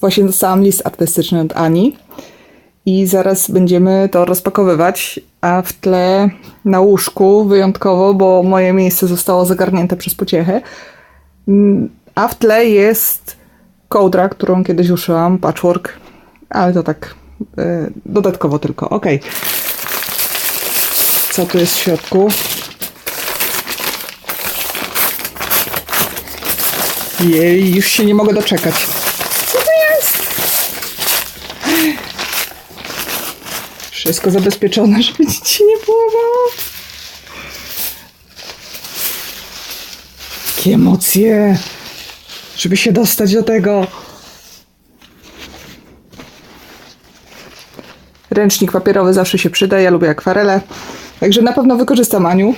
Właśnie dostałam list artystyczny od Ani i zaraz będziemy to rozpakowywać, a w tle na łóżku wyjątkowo, bo moje miejsce zostało zagarnięte przez pociechę, a w tle jest kołdra, którą kiedyś uszyłam, patchwork, ale to tak e, dodatkowo tylko. Ok. Co tu jest w środku? Jej, już się nie mogę doczekać. Co to jest? Wszystko zabezpieczone, żeby nic się nie połamało. Jakie emocje, żeby się dostać do tego. Ręcznik papierowy zawsze się przyda, ja lubię akwarele. Także na pewno wykorzystam Aniu.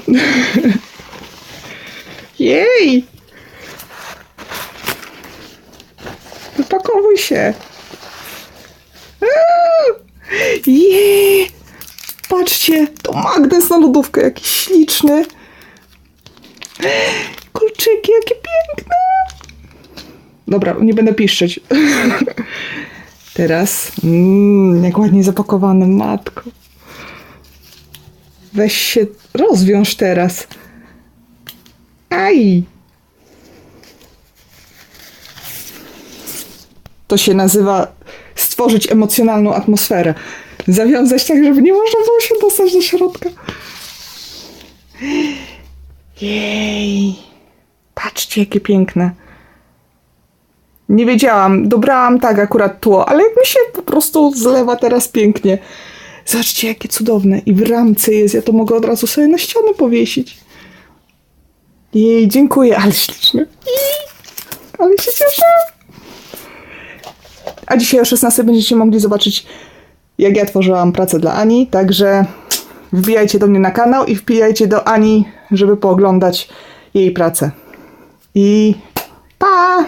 Jej! Wypakowuj się. Aaa! Je! Patrzcie, to magnes na lodówkę, jakiś śliczny. Kolczyki, jakie piękne. Dobra, nie będę piszczeć. Teraz, mmm, jak ładnie zapakowany, matko. Weź się, rozwiąż teraz. Aj! To się nazywa stworzyć emocjonalną atmosferę. Zawiązać tak, żeby nie można było się dostać do środka. Jej. Patrzcie, jakie piękne. Nie wiedziałam, dobrałam tak akurat tło, ale jak mi się po prostu zlewa teraz pięknie. Zobaczcie, jakie cudowne. I w ramce jest, ja to mogę od razu sobie na ścianę powiesić. Jej, dziękuję, ale śliczne. Ale się cieszę. A dzisiaj o 16 będziecie mogli zobaczyć, jak ja tworzyłam pracę dla Ani. Także wbijajcie do mnie na kanał i wbijajcie do Ani, żeby pooglądać jej pracę. I pa!